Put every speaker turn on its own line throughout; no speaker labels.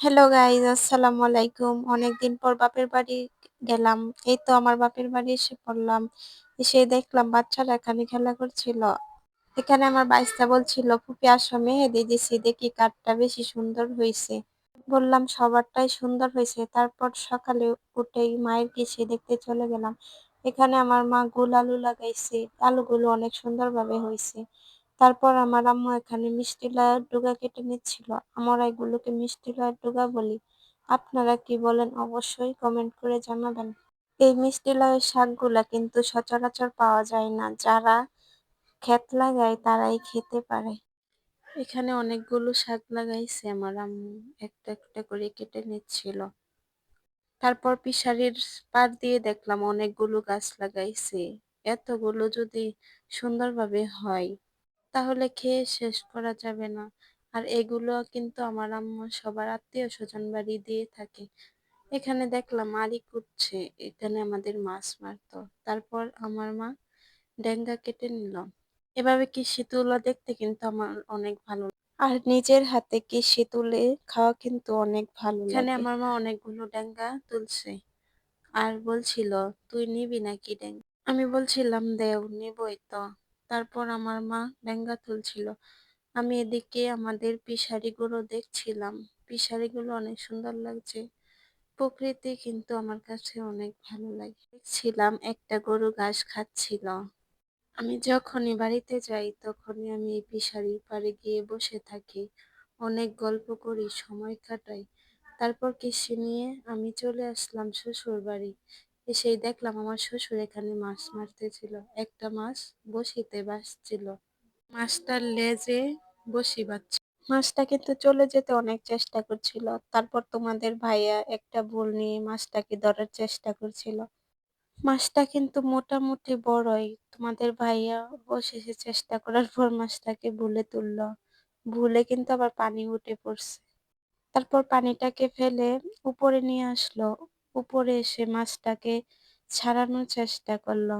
Hello guys আসসালামু আলাইকুম অনেকদিন পর বাপের বাড়ি গেলাম। এই তো আমার বাপের বাড়ি এসে পড়লাম। এসে দেখলাম বাচ্চারা এখানে খেলা করছিল। এখানে আমার বাইস্তা বলছিল ফুপি আসো মেহেদি দিছি দেখি কাঠটা বেশি সুন্দর হয়েছে বললাম, সবারটাই সুন্দর হয়েছে তারপর সকালে উঠেই মায়ের কিসে দেখতে চলে গেলাম। এখানে আমার মা গুল আলু লাগাইছে। আলুগুলো অনেক সুন্দরভাবে হয়েছে তারপর আমার আম্মু এখানে মিষ্টি লাউয়ের ডুগা কেটে নিচ্ছিল। আমরা এগুলোকে মিষ্টি লাউয়ের ডুগা বলি। আপনারা কি বলেন অবশ্যই কমেন্ট করে জানাবেন। এই মিষ্টি লাউয়ের শাকগুলা কিন্তু সচরাচর পাওয়া যায় না। যারা ক্ষেত লাগায় তারাই খেতে পারে। এখানে অনেকগুলো শাক লাগাইছে আমার আম্মু। একটা একটা করে কেটে নিচ্ছিল। তারপর পিসারির পার দিয়ে দেখলাম অনেকগুলো গাছ লাগাইছে। এতগুলো যদি সুন্দরভাবে হয় তাহলে খেয়ে শেষ করা যাবে না। আর এগুলো কিন্তু আমার আম্মু সবার আত্মীয় স্বজন বাড়ি দিয়ে থাকে। এখানে দেখলাম আড়ি কুটছে এখানে আমাদের মাছ মারতো। তারপর আমার মা ডেঙ্গা কেটে নিল। এভাবে কৃষি তুলা দেখতে কিন্তু আমার অনেক ভালো আর নিজের হাতে কৃষি তুলে খাওয়া কিন্তু অনেক ভালো এখানে আমার মা অনেকগুলো ডেঙ্গা তুলছে। আর বলছিল তুই নিবি নাকি ডেঙ্গা? আমি বলছিলাম দেও নিবই তো। তারপর আমার মা লেহেঙ্গা তুলছিল। আমি এদিকে আমাদের পিসারিগুলো দেখছিলাম। পিসারিগুলো অনেক সুন্দর লাগছে। প্রকৃতি কিন্তু আমার কাছে অনেক ভালো লাগে। দেখছিলাম একটা গরু ঘাস খাচ্ছিল। আমি যখনই বাড়িতে যাই তখনই আমি এই পিসারির পাড়ে গিয়ে বসে থাকি। অনেক গল্প করি, সময় কাটাই। তারপর কৃষি নিয়ে আমি চলে আসলাম শ্বশুর বাড়ি এসেই দেখলাম আমার শ্বশুর এখানে মাছ মারতেছিল। একটা মাছ বসিতে বাসছিল মাছটার লেজে বসি বাচ্ছে। মাছটা কিন্তু চলে যেতে অনেক চেষ্টা করছিল। তারপর তোমাদের ভাইয়া একটা বোল নিয়ে মাছটাকে ধরার চেষ্টা করছিল। মাছটা কিন্তু মোটামুটি বড়ই। তোমাদের ভাইয়া অবশেষে চেষ্টা করার পর মাছটাকে ভুলে তুলল। ভুলে কিন্তু আবার পানি উঠে পড়ছে। তারপর পানিটাকে ফেলে উপরে নিয়ে আসলো। উপরে এসে মাছটাকে ছাড়ানোর চেষ্টা করল।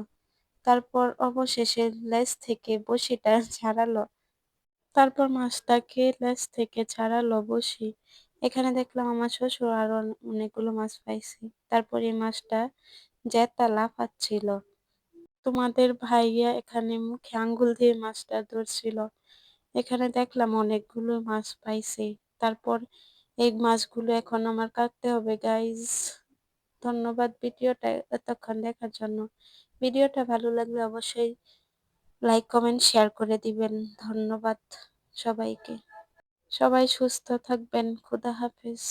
তারপর অবশেষে লেজ থেকে বসিটা ছাড়ালো। তারপর মাছটাকে লেজ থেকে ছাড়ালো বসি। এখানে দেখলাম আমার শ্বশুর আরও অনেকগুলো মাছ পাইছে। তারপর এই মাছটা জেতা লাফাচ্ছিল। তোমাদের ভাইয়া এখানে মুখে আঙ্গুল দিয়ে মাছটা ধরছিল। এখানে দেখলাম অনেকগুলো মাছ পাইছে। তারপর এই মাছগুলো এখন আমার কাটতে হবে গাইজ ধন্যবাদ ভিডিওটা এতক্ষণ দেখার জন্য। ভিডিওটা ভালো লাগলে অবশ্যই লাইক কমেন্ট শেয়ার করে দিবেন। ধন্যবাদ সবাইকে। সবাই সুস্থ থাকবেন। খুদা হাফেজ।